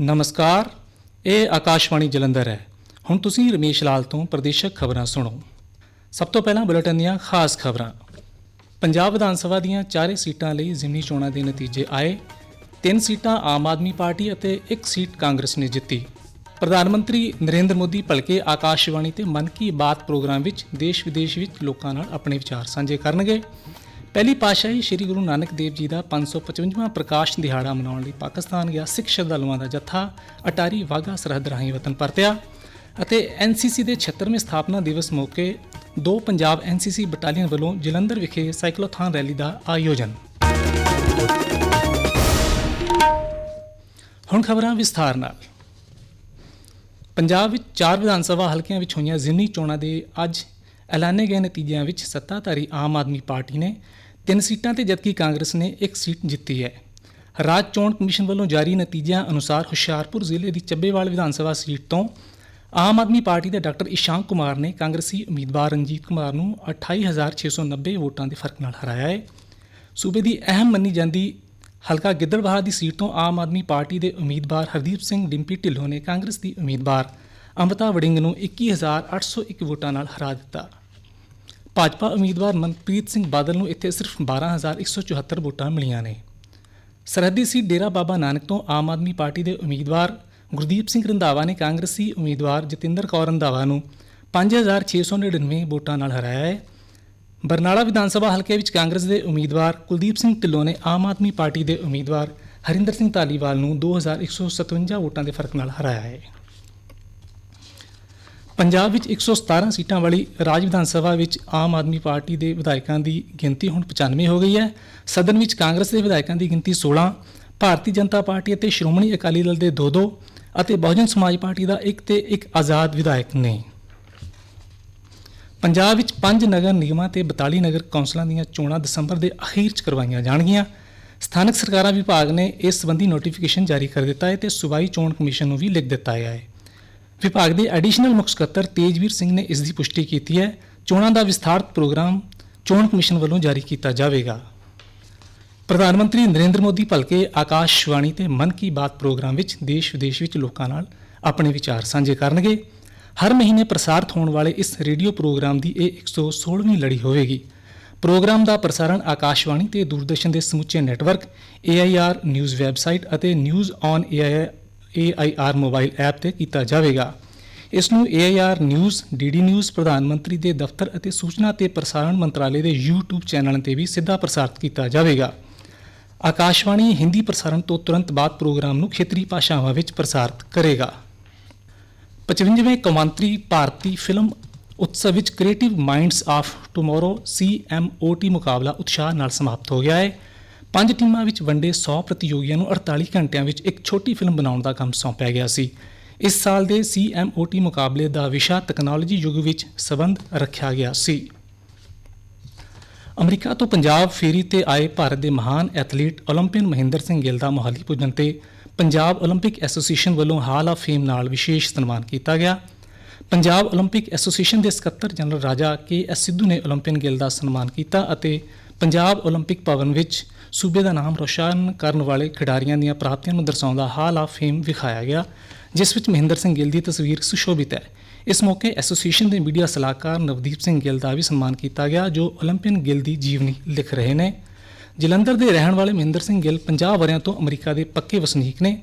ਨਮਸਕਾਰ, ਇਹ ਆਕਾਸ਼ਵਾਣੀ ਜਲੰਧਰ ਹੈ। ਹੁਣ ਤੁਸੀਂ ਰਮੇਸ਼ ਲਾਲ ਤੋਂ ਪ੍ਰਦੇਸ਼ਕ ਖਬਰਾਂ ਸੁਣੋ। ਸਭ ਤੋਂ ਪਹਿਲਾਂ ਬੁਲੇਟਿਨ ਦੀਆਂ ਖਾਸ ਖਬਰਾਂ। ਪੰਜਾਬ ਵਿਧਾਨ ਸਭਾ ਦੀਆਂ ਚਾਰੇ ਸੀਟਾਂ ਲਈ ਜ਼ਿਮਨੀ ਚੋਣਾਂ ਦੇ ਨਤੀਜੇ ਆਏ। ਤਿੰਨ ਸੀਟਾਂ ਆਮ ਆਦਮੀ ਪਾਰਟੀ ਅਤੇ ਇੱਕ ਸੀਟ ਕਾਂਗਰਸ ਨੇ ਜਿੱਤੀ। ਪ੍ਰਧਾਨ ਮੰਤਰੀ ਨਰਿੰਦਰ ਮੋਦੀ ਭਲਕੇ ਆਕਾਸ਼ਵਾਣੀ ਤੇ ਮਨ ਕੀ ਬਾਤ ਪ੍ਰੋਗਰਾਮ ਵਿੱਚ ਦੇਸ਼ ਵਿਦੇਸ਼ ਵਿੱਚ ਲੋਕਾਂ ਨਾਲ ਆਪਣੇ ਵਿਚਾਰ ਸਾਂਝੇ ਕਰਨਗੇ। ਪਹਿਲੀ ਪਾਤਸ਼ਾਹੀ ਸ੍ਰੀ ਗੁਰੂ ਨਾਨਕ ਦੇਵ ਜੀ ਦਾ 555ਵਾਂ ਪ੍ਰਕਾਸ਼ ਦਿਹਾੜਾ ਮਨਾਉਣ ਲਈ ਪਾਕਿਸਤਾਨ ਗਿਆ, ਸਿੱਖ ਸ਼ਰਧਾਲੂਆਂ ਦਾ ਜੱਥਾ ਅਟਾਰੀ ਵਾਹਗਾ ਸਰਹੱਦ ਰਾਹੀਂ ਵਤਨ ਪਰਤਿਆ ਅਤੇ ਐਨਸੀਸੀ ਦੇ 76ਵੇਂ ਸਥਾਪਨਾ ਦਿਵਸ ਮੌਕੇ ਦੋ ਪੰਜਾਬ ਐਨਸੀਸੀ ਬਟਾਲੀਅਨ ਵੱਲੋਂ ਜਲੰਧਰ ਵਿਖੇ ਸਾਈਕਲੋਥਾਨ ਰੈਲੀ ਦਾ ਆਯੋਜਨ। ਹੁਣ ਖਬਰਾਂ ਵਿਸਥਾਰ ਨਾਲ। ਪੰਜਾਬ ਵਿੱਚ ਚਾਰ ਵਿਧਾਨ ਸਭਾ ਹਲਕਿਆਂ ਵਿੱਚ ਹੋਈਆਂ ਜ਼ਿਮਨੀ ਚੋਣਾਂ ਦੇ ਅੱਜ ਐਲਾਨੇ ਗਏ ਨਤੀਜਿਆਂ ਵਿੱਚ ਸੱਤਾਧਾਰੀ ਆਮ ਆਦਮੀ ਪਾਰਟੀ ਨੇ ਤਿੰਨ ਸੀਟਾਂ ਤੇ, ਜਦਕਿ ਕਾਂਗਰਸ ਨੇ ਇੱਕ ਸੀਟ ਜਿੱਤੀ ਹੈ। ਰਾਜ ਚੋਣ ਕਮਿਸ਼ਨ ਵੱਲੋਂ ਜਾਰੀ ਨਤੀਜਿਆਂ ਅਨੁਸਾਰ ਹੁਸ਼ਿਆਰਪੁਰ ਜ਼ਿਲ੍ਹੇ ਦੀ ਚੱਬੇਵਾਲ ਵਿਧਾਨ ਸਭਾ ਸੀਟ ਤੋਂ ਆਮ ਆਦਮੀ ਪਾਰਟੀ ਦੇ ਡਾਕਟਰ ਇਸ਼ਾਂਕ ਕੁਮਾਰ ਨੇ ਕਾਂਗਰਸੀ ਉਮੀਦਵਾਰ ਰਣਜੀਤ ਕੁਮਾਰ ਨੂੰ 28690 ਵੋਟਾਂ ਦੇ ਫ਼ਰਕ ਨਾਲ ਹਰਾਇਆ ਹੈ। ਸੂਬੇ ਦੀ ਅਹਿਮ ਮੰਨੀ ਜਾਂਦੀ ਹਲਕਾ ਗਿੱਦੜਬਾਹਾ ਦੀ ਸੀਟ ਤੋਂ ਆਮ ਆਦਮੀ ਪਾਰਟੀ ਦੇ ਉਮੀਦਵਾਰ ਹਰਦੀਪ ਸਿੰਘ ਡਿੰਪੀ ਢਿੱਲੋਂ ਨੇ ਕਾਂਗਰਸ ਦੀ ਉਮੀਦਵਾਰ ਅੰਮ੍ਰਿਤਾ ਵੜਿੰਗ ਨੂੰ 21801 ਵੋਟਾਂ ਨਾਲ ਹਰਾ ਦਿੱਤਾ। ਭਾਜਪਾ ਉਮੀਦਵਾਰ ਮਨਪ੍ਰੀਤ ਸਿੰਘ ਬਾਦਲ ਨੂੰ ਇੱਥੇ ਸਿਰਫ 12174 ਵੋਟਾਂ ਮਿਲੀਆਂ ਨੇ। ਸਰਹੱਦੀ ਸੀ ਡੇਰਾ ਬਾਬਾ ਨਾਨਕ ਤੋਂ ਆਮ ਆਦਮੀ ਪਾਰਟੀ ਦੇ ਉਮੀਦਵਾਰ ਗੁਰਦੀਪ ਸਿੰਘ ਰੰਧਾਵਾ ਨੇ ਕਾਂਗਰਸੀ ਉਮੀਦਵਾਰ ਜਤਿੰਦਰ ਕੌਰ ਰੰਧਾਵਾ ਨੂੰ 5699 ਵੋਟਾਂ ਨਾਲ ਹਰਾਇਆ ਹੈ। ਬਰਨਾਲਾ ਵਿਧਾਨ ਸਭਾ ਹਲਕੇ ਵਿੱਚ ਕਾਂਗਰਸ ਦੇ ਉਮੀਦਵਾਰ ਕੁਲਦੀਪ ਸਿੰਘ ਢਿੱਲੋਂ ਨੇ ਆਮ ਆਦਮੀ ਪਾਰਟੀ ਦੇ ਉਮੀਦਵਾਰ ਹਰਿੰਦਰ ਸਿੰਘ ਧਾਲੀਵਾਲ ਨੂੰ 2157 ਵੋਟਾਂ ਦੇ ਫ਼ਰਕ ਨਾਲ ਹਰਾਇਆ ਹੈ। ਪੰਜਾਬ ਵਿੱਚ 117 ਸੀਟਾਂ ਵਾਲੀ ਰਾਜ ਵਿਧਾਨ ਸਭਾ ਵਿੱਚ ਆਮ ਆਦਮੀ ਪਾਰਟੀ ਦੇ ਵਿਧਾਇਕਾਂ ਦੀ ਗਿਣਤੀ ਹੁਣ 95 ਹੋ ਗਈ ਹੈ। ਸਦਨ ਵਿੱਚ ਕਾਂਗਰਸ ਦੇ ਵਿਧਾਇਕਾਂ ਦੀ ਗਿਣਤੀ 16 ਭਾਰਤੀ ਜਨਤਾ ਪਾਰਟੀ ਅਤੇ ਸ਼੍ਰੋਮਣੀ ਅਕਾਲੀ ਦਲ ਦੇ 2-2 ਅਤੇ ਬਹੁਜਨ ਸਮਾਜ ਪਾਰਟੀ ਦਾ ਇੱਕ ਤੇ ਇੱਕ ਆਜ਼ਾਦ ਵਿਧਾਇਕ ਨੇ। ਪੰਜਾਬ ਵਿੱਚ ਪੰਜ ਨਗਰ ਨਿਗਮਾਂ ਤੇ 42 ਨਗਰ ਕੌਂਸਲਾਂ ਦੀਆਂ ਚੋਣਾਂ ਦਸੰਬਰ ਦੇ ਅਖੀਰ 'ਚ ਕਰਵਾਈਆਂ ਜਾਣਗੀਆਂ। ਸਥਾਨਕ ਸਰਕਾਰਾਂ ਵਿਭਾਗ ਨੇ ਇਸ ਸੰਬੰਧੀ ਨੋਟੀਫਿਕੇਸ਼ਨ ਜਾਰੀ ਕਰ ਦਿੱਤਾ ਹੈ ਤੇ ਸੂਬਾਈ ਚੋਣ ਕਮਿਸ਼ਨ ਨੂੰ ਵੀ ਲਿਖ ਦਿੱਤਾ ਹੈ। ਵਿਭਾਗ ਦੇ ਐਡੀਸ਼ਨਲ ਮੁੱਖ ਸਕੱਤਰ ਤੇਜਵੀਰ ਸਿੰਘ ਨੇ ਇਸ ਦੀ ਪੁਸ਼ਟੀ ਕੀਤੀ ਹੈ। ਚੋਣਾਂ ਦਾ ਵਿਸਥਾਰਤ ਪ੍ਰੋਗਰਾਮ ਚੋਣ ਕਮਿਸ਼ਨ ਵੱਲੋਂ ਜਾਰੀ ਕੀਤਾ ਜਾਵੇਗਾ। ਪ੍ਰਧਾਨ ਮੰਤਰੀ ਨਰਿੰਦਰ ਮੋਦੀ ਭਲਕੇ ਆਕਾਸ਼ਵਾਣੀ ਤੇ ਮਨ ਕੀ ਬਾਤ ਪ੍ਰੋਗਰਾਮ ਵਿੱਚ ਦੇਸ਼ ਵਿਦੇਸ਼ ਵਿੱਚ ਲੋਕਾਂ ਨਾਲ ਆਪਣੇ ਵਿਚਾਰ ਸਾਂਝੇ ਕਰਨਗੇ। ਹਰ ਮਹੀਨੇ ਪ੍ਰਸਾਰਿਤ ਹੋਣ ਵਾਲੇ ਇਸ ਰੇਡੀਓ ਪ੍ਰੋਗਰਾਮ ਦੀ ਇਹ 116ਵੀਂ ਲੜੀ ਹੋਵੇਗੀ। ਪ੍ਰੋਗਰਾਮ ਦਾ ਪ੍ਰਸਾਰਣ ਆਕਾਸ਼ਵਾਣੀ ਤੇ ਦੂਰਦਰਸ਼ਨ ਦੇ ਸਮੁੱਚੇ ਨੈਟਵਰਕ AIR ਨਿਊਜ਼ ਵੈਬਸਾਈਟ ਅਤੇ news on AIR mobile app ਤੇ ਕੀਤਾ ਜਾਵੇਗਾ। ਇਸ ਨੂੰ AIR ਨਿਊਜ਼ DD ਨਿਊਜ਼ ਪ੍ਰਧਾਨ ਮੰਤਰੀ ਦੇ ਦਫ਼ਤਰ ਅਤੇ ਸੂਚਨਾ ਤੇ ਪ੍ਰਸਾਰਣ ਮੰਤਰਾਲੇ ਦੇ YouTube ਚੈਨਲ ਤੇ ਵੀ ਸਿੱਧਾ ਪ੍ਰਸਾਰਿਤ ਕੀਤਾ ਜਾਵੇਗਾ। ਆਕਾਸ਼ਵਾਣੀ ਹਿੰਦੀ ਪ੍ਰਸਾਰਣ ਤੋਂ ਤੁਰੰਤ ਬਾਅਦ ਪ੍ਰੋਗਰਾਮ ਨੂੰ ਖੇਤਰੀ ਭਾਸ਼ਾਵਾਂ ਵਿੱਚ ਪ੍ਰਸਾਰਿਤ ਕਰੇਗਾ। 55ਵੇਂ ਕੌਮਾਂਤਰੀ ਭਾਰਤੀ ਫਿਲਮ ਉਤਸਵ ਵਿੱਚ creative minds of tomorrow CMOT ਮੁਕਾਬਲਾ ਉਤਸ਼ਾਹ ਨਾਲ ਸਮਾਪਤ ਹੋ ਗਿਆ ਹੈ। ਪੰਜ ਟੀਮਾਂ ਵਿੱਚ ਵੰਡੇ 100 ਪ੍ਰਤੀਯੋਗੀਆਂ ਨੂੰ 48 ਘੰਟਿਆਂ ਵਿੱਚ ਇੱਕ ਛੋਟੀ ਫਿਲਮ ਬਣਾਉਣ ਦਾ ਕੰਮ ਸੌਂਪਿਆ ਗਿਆ ਸੀ। ਇਸ ਸਾਲ ਦੇ CMOT ਮੁਕਾਬਲੇ ਦਾ ਵਿਸ਼ਾ ਟੈਕਨੋਲੋਜੀ ਯੁੱਗ ਵਿੱਚ ਸਬੰਧ ਰੱਖਿਆ ਗਿਆ ਸੀ। ਅਮਰੀਕਾ ਤੋਂ ਪੰਜਾਬ ਫੇਰੀ ਤੇ ਆਏ ਭਾਰਤ ਦੇ ਮਹਾਨ ਐਥਲੀਟ 올림픽ਨ ਮਹਿੰਦਰ ਸਿੰਘ ਗਿੱਲ ਦਾ ਮੋਹਾਲੀ ਪੁੱਜਣ ਤੇ ਪੰਜਾਬ 올림픽 ਐਸੋਸੀਏਸ਼ਨ ਵੱਲੋਂ ਹਾਲ ਆਫ ਫੇਮ ਨਾਲ ਵਿਸ਼ੇਸ਼ ਸਨਮਾਨ ਕੀਤਾ ਗਿਆ। ਪੰਜਾਬ 올림픽 ਐਸੋਸੀਏਸ਼ਨ ਦੇ ਸਕੱਤਰ ਜਨਰਲ ਰਾਜਾ ਕੇ ਐਸ ਸਿੱਧੂ ਨੇ 올림픽ਨ ਗਿੱਲ ਦਾ ਸਨਮਾਨ ਕੀਤਾ ਅਤੇ ਪੰਜਾਬ 올림픽 ਭਵਨ ਵਿੱਚ ਸੂਬੇ ਦਾ ਨਾਮ ਰੋਸ਼ਨ ਕਰਨ ਵਾਲੇ ਖਿਡਾਰੀਆਂ ਦੀਆਂ ਪ੍ਰਾਪਤੀਆਂ ਨੂੰ ਦਰਸਾਉਂਦਾ ਹਾਲ ਆਫ ਫੇਮ ਵਿਖਾਇਆ ਗਿਆ, ਜਿਸ ਵਿੱਚ ਮਹਿੰਦਰ ਸਿੰਘ ਗਿੱਲ ਦੀ ਤਸਵੀਰ ਸੁਸ਼ੋਭਿਤ ਹੈ। ਇਸ ਮੌਕੇ ਐਸੋਸੀਏਸ਼ਨ ਦੇ ਮੀਡੀਆ ਸਲਾਹਕਾਰ ਨਵਦੀਪ ਸਿੰਘ ਗਿੱਲ ਦਾ ਵੀ ਸਨਮਾਨ ਕੀਤਾ ਗਿਆ, ਜੋ 올림픽ਨ ਗਿੱਲ ਦੀ ਜੀਵਨੀ ਲਿਖ ਰਹੇ ਨੇ। ਜਲੰਧਰ ਦੇ ਰਹਿਣ ਵਾਲੇ ਮਹਿੰਦਰ ਸਿੰਘ ਗਿੱਲ 50 ਵਰਿਆਂ ਤੋਂ ਅਮਰੀਕਾ ਦੇ ਪੱਕੇ ਵਸਨੀਕ ਨੇ।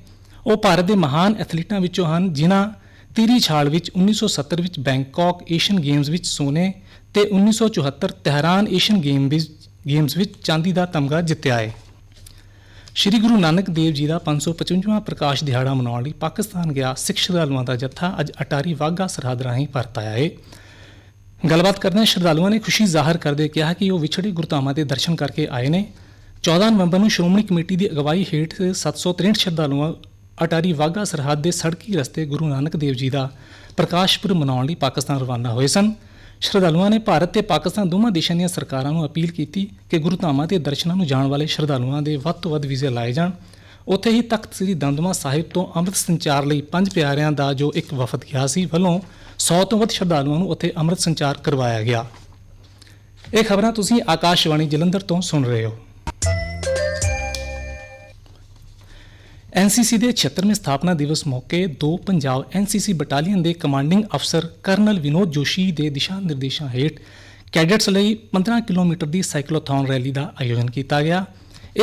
ਉਹ ਭਾਰਤ ਦੇ ਮਹਾਨ ਐਥਲੀਟਾਂ ਵਿੱਚੋਂ ਹਨ, ਜਿਨ੍ਹਾਂ ਤੀਰੀ ਛਾਲ ਵਿੱਚ 1970 ਵਿੱਚ ਬੈਂਕਾਕ ਏਸ਼ੀਅਨ ਗੇਮਸ ਵਿੱਚ ਸੋਨੇ ਤੇ 1974 ਤਹਿਰਾਨ ਏਸ਼ੀਅਨ ਗੇਮ ਵਿੱਚ ਗੇਮਸ ਵਿੱਚ ਚਾਂਦੀ ਦਾ ਤਮਗਾ ਜਿੱਤਿਆ ਹੈ। ਸ਼੍ਰੀ ਗੁਰੂ ਨਾਨਕ ਦੇਵ ਜੀ ਦਾ 555ਵਾਂ ਪ੍ਰਕਾਸ਼ ਦਿਹਾੜਾ ਮਨਾਉਣ ਲਈ ਪਾਕਿਸਤਾਨ ਗਿਆ ਸਿੱਖ ਸ਼ਰਧਾਲੂਆਂ ਦਾ ਜੱਥਾ ਅੱਜ ਅਟਾਰੀ ਵਾਹਗਾ ਸਰਹੱਦ ਰਾਹੀਂ ਪਰਤ ਆਇਆ ਹੈ ਗੱਲਬਾਤ ਕਰਦਿਆਂ ਸ਼ਰਧਾਲੂਆਂ ਨੇ ਖੁਸ਼ੀ ਜ਼ਾਹਰ ਕਰਦੇ ਕਿਹਾ ਕਿ ਉਹ ਵਿਛੜੇ ਗੁਰਧਾਮਾਂ ਦੇ ਦਰਸ਼ਨ ਕਰਕੇ ਆਏ ਨੇ। 14 ਨਵੰਬਰ ਨੂੰ ਸ਼੍ਰੋਮਣੀ ਕਮੇਟੀ ਦੀ ਅਗਵਾਈ ਹੇਠ 763 ਸ਼ਰਧਾਲੂਆਂ ਅਟਾਰੀ ਵਾਹਗਾ ਸਰਹੱਦ ਦੇ ਸੜਕੀ ਰਸਤੇ ਗੁਰੂ ਨਾਨਕ ਦੇਵ ਜੀ ਦਾ ਪ੍ਰਕਾਸ਼ ਪੁਰਬ ਮਨਾਉਣ ਲਈ ਪਾਕਿਸਤਾਨ ਰਵਾਨਾ ਹੋਏ ਸਨ। ਸ਼ਰਧਾਲੂਆਂ ਨੇ ਭਾਰਤ ਤੇ ਪਾਕਿਸਤਾਨ ਦੋਵਾਂ ਦੇਸ਼ਾਂ ਦੀਆਂ ਸਰਕਾਰਾਂ ਨੂੰ ਅਪੀਲ ਕੀਤੀ ਕਿ ਗੁਰੂ ਧਾਮਾਂ ਤੇ ਦਰਸ਼ਨਾਂ ਨੂੰ ਜਾਣ ਵਾਲੇ ਸ਼ਰਧਾਲੂਆਂ ਦੇ ਵੱਧ ਤੋਂ ਵੱਧ ਵੀਜ਼ੇ ਲਾਏ ਜਾਣ। ਉੱਥੇ ਹੀ ਤਖਤ ਸ੍ਰੀ ਦਮਦਮਾ ਸਾਹਿਬ ਤੋਂ ਅੰਮ੍ਰਿਤ ਸੰਚਾਰ ਲਈ ਪੰਜ ਪਿਆਰਿਆਂ ਦਾ ਜੋ ਇੱਕ ਵਫਦ ਗਿਆ ਸੀ, ਵੱਲੋਂ 100 ਤੋਂ ਵੱਧ ਸ਼ਰਧਾਲੂਆਂ ਨੂੰ ਉੱਥੇ ਅੰਮ੍ਰਿਤ ਸੰਚਾਰ ਕਰਵਾਇਆ ਗਿਆ। ਇਹ ਖਬਰਾਂ ਤੁਸੀਂ ਆਕਾਸ਼ਵਾਣੀ ਜਲੰਧਰ ਤੋਂ ਸੁਣ ਰਹੇ ਹੋ। ਐਨਸੀਸੀ ਦੇ 76ਵੇਂ ਸਥਾਪਨਾ ਦਿਵਸ ਮੌਕੇ ਦੋ ਪੰਜਾਬ ਐਨਸੀਸੀ ਬਟਾਲੀਅਨ ਦੇ ਕਮਾਂਡਿੰਗ ਅਫਸਰ ਕਰਨਲ ਵਿਨੋਦ ਜੋਸ਼ੀ ਦੇ ਦਿਸ਼ਾ ਨਿਰਦੇਸ਼ਾਂ ਹੇਠ ਕੈਡਟਸ ਲਈ 15 ਕਿਲੋਮੀਟਰ ਦੀ ਸਾਈਕਲੋਥੌਨ ਰੈਲੀ ਦਾ ਆਯੋਜਨ ਕੀਤਾ ਗਿਆ।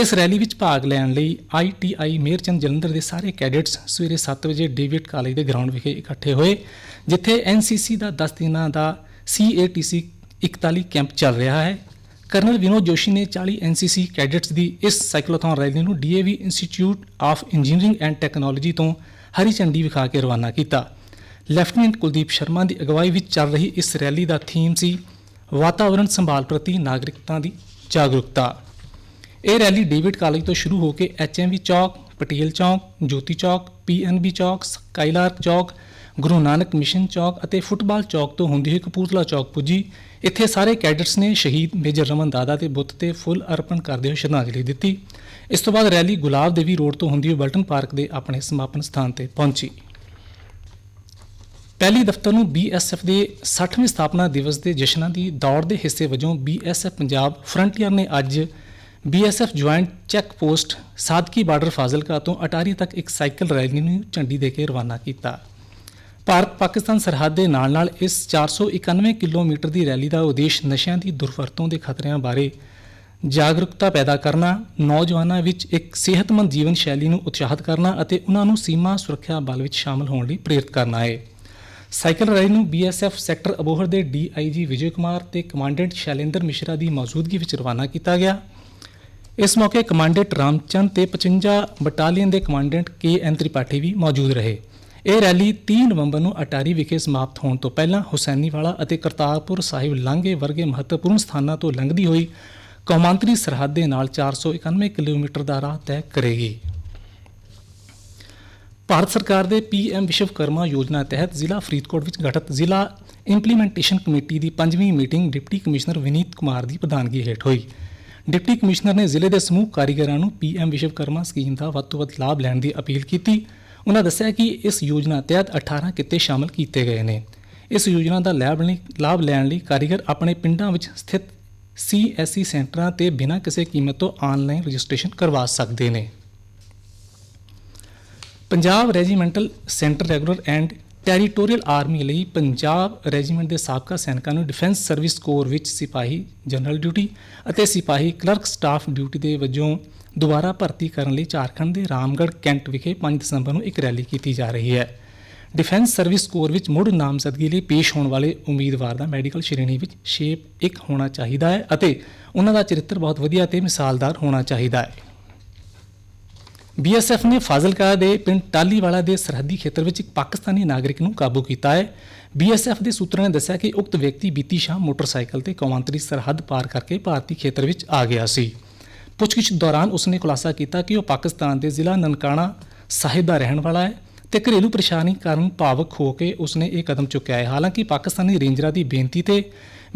ਇਸ ਰੈਲੀ ਵਿੱਚ ਭਾਗ ਲੈਣ ਲਈ ਆਈਟੀਆਈ ਮੇਰਚੰਦ ਜਲੰਧਰ ਦੇ ਸਾਰੇ ਕੈਡਟਸ ਸਵੇਰੇ 7 ਵਜੇ ਡੇਵਿਡ ਕਾਲਜ ਦੇ ਗਰਾਊਂਡ ਵਿਖੇ ਇਕੱਠੇ ਹੋਏ, ਜਿੱਥੇ ਐਨਸੀਸੀ ਦਾ 10 ਦਿਨਾਂ ਦਾ ਸੀਏਟੀਸੀ 41 ਕੈਂਪ ਚੱਲ ਰਿਹਾ ਹੈ। ਕਰਨਲ ਵਿਨੋਦ ਜੋਸ਼ੀ ਨੇ 40 ਐਨਸੀਸੀ ਕੈਡੇਟਸ ਦੀ ਇਸ ਸਾਈਕਲੋਥੌਨ ਰੈਲੀ ਨੂੰ DAV institute of engineering and technology ਤੋਂ ਹਰੀ ਝੰਡੀ ਵਿਖਾ ਕੇ ਰਵਾਨਾ ਕੀਤਾ। ਲੈਫਟੀਨੈਂਟ ਕੁਲਦੀਪ ਸ਼ਰਮਾ ਦੀ ਅਗਵਾਈ ਵਿੱਚ ਚੱਲ ਰਹੀ ਇਸ ਰੈਲੀ ਦਾ ਥੀਮ ਸੀ ਵਾਤਾਵਰਣ ਸੰਭਾਲ ਪ੍ਰਤੀ ਨਾਗਰਿਕਤਾ ਦੀ ਜਾਗਰੂਕਤਾ। ਇਹ ਰੈਲੀ ਡੇਵਿਡ ਕਾਲਜ ਤੋਂ ਸ਼ੁਰੂ ਹੋ ਕੇ HMV chowk, Patel chowk, Jyoti chowk PNB chowk Skylark chowk Guru Nanak mission chowk ਅਤੇ ਫੁੱਟਬਾਲ ਚੌਕ ਤੋਂ ਹੁੰਦੀ ਹੋਈ ਕਪੂਰਥਲਾ ਚੌਕ ਪੁੱਜੀ। ਇੱਥੇ ਸਾਰੇ ਕੈਡਟਸ ਨੇ ਸ਼ਹੀਦ ਮੇਜਰ ਰਮਨ ਦਾਦਾ ਦੇ ਬੁੱਤ ਤੇ ਫੁੱਲ ਅਰਪਣ ਕਰਦੇ ਹੋਏ ਸ਼ਰਧਾਂਜਲੀ ਦਿੱਤੀ। ਇਸ ਤੋਂ ਬਾਅਦ ਰੈਲੀ ਗੁਲਾਬ ਦੇਵੀ ਰੋਡ ਤੋਂ ਹੁੰਦੀ ਹੋਈ ਬਲਟਨ ਪਾਰਕ ਦੇ ਆਪਣੇ ਸਮਾਪਨ ਸਥਾਨ ਤੇ ਪਹੁੰਚੀ। ਪਹਿਲੀ ਦਫ਼ਤਰ ਨੂੰ ਬੀਐਸਐਫ ਦੇ 60ਵੇਂ ਸਥਾਪਨਾ ਦਿਵਸ ਦੇ ਜਸ਼ਨਾਂ ਦੀ ਦੌੜ ਦੇ ਹਿੱਸੇ ਵਜੋਂ ਬੀਐਸਐਫ ਪੰਜਾਬ ਫਰੰਟੀਅਰ ਨੇ ਅੱਜ BSF joint check post Sadqi border Fazilka ਤੋਂ ਅਟਾਰੀ ਤੱਕ ਇੱਕ ਸਾਈਕਲ ਰੈਲੀ ਨੂੰ ਝੰਡੀ ਦੇ ਕੇ ਰਵਾਨਾ ਕੀਤਾ। ਭਾਰਤ ਪਾਕਿਸਤਾਨ ਸਰਹੱਦ ਦੇ ਨਾਲ-ਨਾਲ ਇਸ 491 ਕਿਲੋਮੀਟਰ ਦੀ ਰੈਲੀ ਦਾ ਉਦੇਸ਼ ਨਸ਼ਿਆਂ ਦੀ ਦੁਰਵਰਤੋਂ ਦੇ ਖਤਰਿਆਂ ਬਾਰੇ ਜਾਗਰੂਕਤਾ ਪੈਦਾ ਕਰਨਾ, ਨੌਜਵਾਨਾਂ ਵਿੱਚ ਇੱਕ ਸਿਹਤਮੰਦ ਜੀਵਨ ਸ਼ੈਲੀ ਨੂੰ ਉਤਸ਼ਾਹਿਤ ਕਰਨਾ ਅਤੇ ਉਹਨਾਂ ਨੂੰ ਸੀਮਾ ਸੁਰੱਖਿਆ ਬਲ ਵਿੱਚ ਸ਼ਾਮਲ ਹੋਣ ਲਈ ਪ੍ਰੇਰਿਤ ਕਰਨਾ ਹੈ। ਸਾਈਕਲ ਰੈਲੀ ਨੂੰ ਬੀਐਸਐਫ ਸੈਕਟਰ ਅਬੋਹਰ ਦੇ ਡੀਆਈਜੀ ਵਿਜੇ ਕੁਮਾਰ ਤੇ ਕਮਾਂਡੈਂਟ ਸ਼ੈਲੇਂਦਰ ਮਿਸ਼ਰਾ ਦੀ ਮੌਜੂਦਗੀ ਵਿੱਚ ਰਵਾਨਾ ਕੀਤਾ ਗਿਆ। ਇਸ ਮੌਕੇ ਕਮਾਂਡੈਂਟ ਰਾਮਚੰਦ ਤੇ 55 ਬਟਾਲੀਅਨ ਦੇ ਕਮਾਂਡੈਂਟ ਕੇ ਐਨ ਤ੍ਰਿਪਾਠੀ ਵੀ ਮੌਜੂਦ ਰਹੇ। ਇਹ ਰੈਲੀ 3 ਨਵੰਬਰ ਨੂੰ ਅਟਾਰੀ ਵਿਖੇ ਸਮਾਪਤ ਹੋਣ ਤੋਂ ਪਹਿਲਾਂ ਹੁਸੈਨੀਵਾਲਾ ਅਤੇ ਕਰਤਾਰਪੁਰ ਸਾਹਿਬ ਲਾਂਘੇ ਵਰਗੇ ਮਹੱਤਵਪੂਰਨ ਸਥਾਨਾਂ ਤੋਂ ਲੰਘਦੀ ਹੋਈ ਕੌਮਾਂਤਰੀ ਸਰਹੱਦ ਦੇ ਨਾਲ 491 ਕਿਲੋਮੀਟਰ ਦਾ ਰਾਹ ਤੈਅ ਕਰੇਗੀ। ਭਾਰਤ ਸਰਕਾਰ ਦੇ ਪੀਐਮ ਵਿਸ਼ਵਕਰਮਾ ਯੋਜਨਾ ਤਹਿਤ ਜ਼ਿਲ੍ਹਾ ਫਰੀਦਕੋਟ ਵਿੱਚ ਗਠਿਤ ਜ਼ਿਲ੍ਹਾ ਇੰਪਲੀਮੈਂਟੇਸ਼ਨ ਕਮੇਟੀ ਦੀ ਪੰਜਵੀਂ meeting deputy commissioner Vineet Kumar ਦੀ ਪ੍ਰਧਾਨਗੀ ਹੇਠ ਹੋਈ। ਡਿਪਟੀ ਕਮਿਸ਼ਨਰ ਨੇ ਜ਼ਿਲ੍ਹੇ ਦੇ ਸਮੂਹ ਕਾਰੀਗਰਾਂ ਨੂੰ ਪੀਐਮ ਵਿਸ਼ਵਕਰਮਾ ਸਕੀਮ ਦਾ ਵੱਧ ਤੋਂ ਵੱਧ ਲਾਭ ਲੈਣ ਦੀ ਅਪੀਲ ਕੀਤੀ। ਉਹਨਾਂ ਦੱਸਿਆ ਕਿ ਇਸ ਯੋਜਨਾ ਤਹਿਤ 18 ਕਿੱਤੇ ਸ਼ਾਮਲ ਕੀਤੇ ਗਏ ਨੇ। ਇਸ ਯੋਜਨਾ ਦਾ ਲਾਭ ਲਈ, ਲਾਭ ਲੈਣ ਲਈ ਕਾਰੀਗਰ ਆਪਣੇ ਪਿੰਡਾਂ ਵਿੱਚ ਸਥਿਤ ਸੀਐਸਸੀ ਸੈਂਟਰਾਂ ਤੇ ਬਿਨਾਂ ਕਿਸੇ ਕੀਮਤ ਤੋਂ ਆਨਲਾਈਨ ਰਜਿਸਟ੍ਰੇਸ਼ਨ ਕਰਵਾ ਸਕਦੇ ਨੇ। Punjab regimental centre regular and territorial army ਲਈ ਪੰਜਾਬ ਰੈਜੀਮੈਂਟ ਦੇ ਸਾਬਕਾ ਸੈਨਿਕਾਂ ਨੂੰ ਡਿਫੈਂਸ ਸਰਵਿਸ ਕੋਰ ਵਿੱਚ ਸਿਪਾਹੀ ਜਨਰਲ ਡਿਊਟੀ ਅਤੇ ਸਿਪਾਹੀ ਕਲਰਕ ਸਟਾਫ ਡਿਊਟੀ ਦੇ ਵਜੋਂ ਦੁਬਾਰਾ ਭਰਤੀ ਕਰਨ ਲਈ ਝਾਰਖੰਡ ਦੇ ਰਾਮਗੜ੍ਹ ਕੈਂਟ ਵਿਖੇ 5 ਦਸੰਬਰ ਨੂੰ ਇੱਕ ਰੈਲੀ ਕੀਤੀ ਜਾ ਰਹੀ ਹੈ। ਡਿਫੈਂਸ ਸਰਵਿਸ ਕੋਰ ਵਿੱਚ ਮੁੜ ਨਾਮਜ਼ਦਗੀ ਲਈ ਪੇਸ਼ ਹੋਣ ਵਾਲੇ ਉਮੀਦਵਾਰ ਦਾ ਮੈਡੀਕਲ ਸ਼੍ਰੇਣੀ ਵਿੱਚ ਸ਼ੇਪ 1 ਹੋਣਾ ਚਾਹੀਦਾ ਹੈ ਅਤੇ ਉਹਨਾਂ ਦਾ ਚਰਿੱਤਰ ਬਹੁਤ ਵਧੀਆ ਤੇ ਮਿਸਾਲਦਾਰ ਹੋਣਾ ਚਾਹੀਦਾ ਹੈ। ਬੀਐਸਐਫ ਨੇ ਫਾਜ਼ਿਲਕਾ ਦੇ ਪਿੰਡ ਟਾਲੀਵਾਲਾ ਦੇ ਸਰਹੱਦੀ ਖੇਤਰ ਵਿੱਚ ਇੱਕ ਪਾਕਿਸਤਾਨੀ ਨਾਗਰਿਕ ਨੂੰ ਕਾਬੂ ਕੀਤਾ ਹੈ। ਬੀਐਸਐਫ ਦੇ ਸੂਤਰਾਂ ਨੇ ਦੱਸਿਆ ਕਿ ਉਕਤ ਵਿਅਕਤੀ ਬੀਤੀ ਸ਼ਾਮ ਮੋਟਰਸਾਈਕਲ ਤੇ ਕੌਮਾਂਤਰੀ ਸਰਹੱਦ ਪਾਰ ਕਰਕੇ ਭਾਰਤੀ ਖੇਤਰ ਵਿੱਚ ਆ ਗਿਆ ਸੀ। ਪੁੱਛਗਿੱਛ ਦੌਰਾਨ ਉਸਨੇ ਖੁਲਾਸਾ ਕੀਤਾ ਕਿ ਉਹ ਪਾਕਿਸਤਾਨ ਦੇ ਜ਼ਿਲ੍ਹਾ ਨਨਕਾਣਾ ਸਾਹਿਬ ਦਾ ਰਹਿਣ ਵਾਲਾ ਹੈ। ਤੇ ਘਰੇਲੂ ਪਰੇਸ਼ਾਨੀ ਕਾਰਨ ਭਾਵਕ ਹੋ ਕੇ ਉਸਨੇ ਇਹ ਕਦਮ ਚੁੱਕਿਆ ਹੈ। ਹਾਲਾਂਕਿ ਪਾਕਿਸਤਾਨੀ ਰੇਂਜਰਾਂ ਦੀ ਬੇਨਤੀ ਤੇ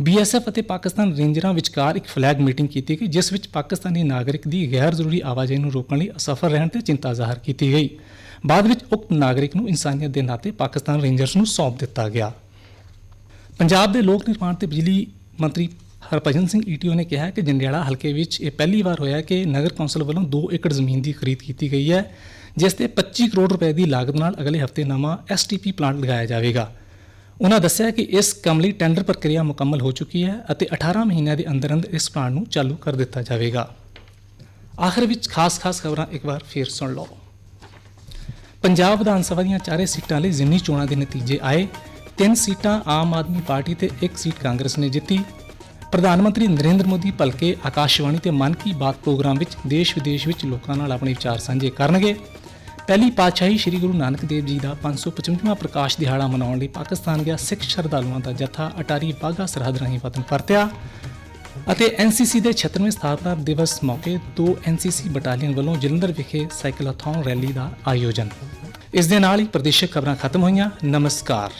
ਬੀਐਸਐਫ ਅਤੇ ਪਾਕਿਸਤਾਨ ਰੇਂਜਰਾਂ ਵਿਚਕਾਰ ਇੱਕ ਫਲੈਗ ਮੀਟਿੰਗ ਕੀਤੀ ਗਈ, ਜਿਸ ਵਿੱਚ ਪਾਕਿਸਤਾਨੀ ਨਾਗਰਿਕ ਦੀ ਗੈਰ ਜ਼ਰੂਰੀ ਆਵਾਜਾਈ ਨੂੰ ਰੋਕਣ ਲਈ ਅਸਫਲ ਰਹਿਣ ਤੇ ਚਿੰਤਾ ਜ਼ਾਹਰ ਕੀਤੀ ਗਈ। ਬਾਅਦ ਵਿੱਚ ਉਕਤ ਨਾਗਰਿਕ ਨੂੰ ਇਨਸਾਨੀਅਤ ਦੇ ਨਾਤੇ ਪਾਕਿਸਤਾਨ ਰੇਂਜਰਸ ਨੂੰ ਸੌਂਪ ਦਿੱਤਾ ਗਿਆ। ਪੰਜਾਬ ਦੇ ਲੋਕ ਨਿਰਮਾਣ ਤੇ ਬਿਜਲੀ ਮੰਤਰੀ ਹਰਭਜਨ ਸਿੰਘ ਈਟੀਓ ਨੇ ਕਿਹਾ ਕਿ ਜੰਡਿਆਲਾ ਹਲਕੇ ਵਿੱਚ ਇਹ ਪਹਿਲੀ ਵਾਰ ਹੋਇਆ ਕਿ ਨਗਰ ਕੌਂਸਲ ਵੱਲੋਂ 2 ਏਕੜ ਜ਼ਮੀਨ ਦੀ ਖਰੀਦ ਕੀਤੀ ਗਈ ਹੈ, ਜਿਸ ਤੇ 25 ਕਰੋੜ ਰੁਪਏ ਦੀ ਲਾਗਤ ਨਾਲ ਅਗਲੇ ਹਫ਼ਤੇ ਨਵਾਂ ਐਸਟੀਪੀ ਪਲਾਂਟ ਲਗਾਇਆ ਜਾਵੇਗਾ। ਉਹਨਾਂ ਦੱਸਿਆ ਕਿ ਇਸ ਕੰਮ ਲਈ ਟੈਂਡਰ ਪ੍ਰਕਿਰਿਆ ਮੁਕੰਮਲ ਹੋ ਚੁੱਕੀ ਹੈ ਅਤੇ 18 ਮਹੀਨਿਆਂ ਦੇ ਅੰਦਰ ਅੰਦਰ ਇਸ ਪਲਾਂਟ ਨੂੰ ਚਾਲੂ ਕਰ ਦਿੱਤਾ ਜਾਵੇਗਾ। ਆਖਰ ਵਿੱਚ ਖਾਸ-ਖਾਸ ਖਬਰਾਂ ਇੱਕ ਵਾਰ ਫੇਰ ਸੁਣ ਲਓ। ਪੰਜਾਬ ਵਿਧਾਨ ਸਭਾ ਦੀਆਂ ਚਾਰੇ ਸੀਟਾਂ ਲਈ ਜ਼ਿਮਨੀ ਚੋਣਾਂ ਦੇ ਨਤੀਜੇ ਆਏ। ਤਿੰਨ ਸੀਟਾਂ ਆਮ ਆਦਮੀ ਪਾਰਟੀ ਤੇ ਇੱਕ ਸੀਟ ਕਾਂਗਰਸ ਨੇ ਜਿੱਤੀ। ਪ੍ਰਧਾਨ ਮੰਤਰੀ ਨਰਿੰਦਰ ਮੋਦੀ ਭਲਕੇ ਆਕਾਸ਼ਵਾਣੀ ਤੇ ਮਨ ਕੀ ਬਾਤ ਪ੍ਰੋਗਰਾਮ ਵਿੱਚ ਦੇਸ਼ ਵਿਦੇਸ਼ ਵਿੱਚ ਲੋਕਾਂ ਨਾਲ ਆਪਣੇ ਵਿਚਾਰ ਸਾਂਝੇ ਕਰਨਗੇ। ਪਹਿਲੀ ਪਾਤਸ਼ਾਹੀ ਸ੍ਰੀ ਗੁਰੂ ਨਾਨਕ ਦੇਵ ਜੀ ਦਾ 555ਵਾਂ ਪ੍ਰਕਾਸ਼ ਦਿਹਾੜਾ ਮਨਾਉਣ ਲਈ ਪਾਕਿਸਤਾਨ ਗਿਆ, ਸਿੱਖ ਸ਼ਰਧਾਲੂਆਂ ਦਾ ਜਥਾ ਅਟਾਰੀ ਬਾਗਾ ਸਰਹੱਦ ਰਾਹੀਂ ਵਤਨ ਪਰਤਿਆ ਅਤੇ ਐਨਸੀਸੀ ਦੇ 76ਵੇਂ ਸਥਾਪਨਾ ਦਿਵਸ ਮੌਕੇ ਦੋ ਐਨਸੀਸੀ ਬਟਾਲੀਅਨ ਵੱਲੋਂ ਜਲੰਧਰ ਵਿਖੇ ਸਾਈਕਲਾਥੌਨ ਰੈਲੀ ਦਾ ਆਯੋਜਨ। ਇਸ ਦੇ ਨਾਲ ਹੀ ਪ੍ਰਦੇਸ਼ਕ ਖਬਰਾਂ ਖਤਮ ਹੋਈਆਂ। ਨਮਸਕਾਰ।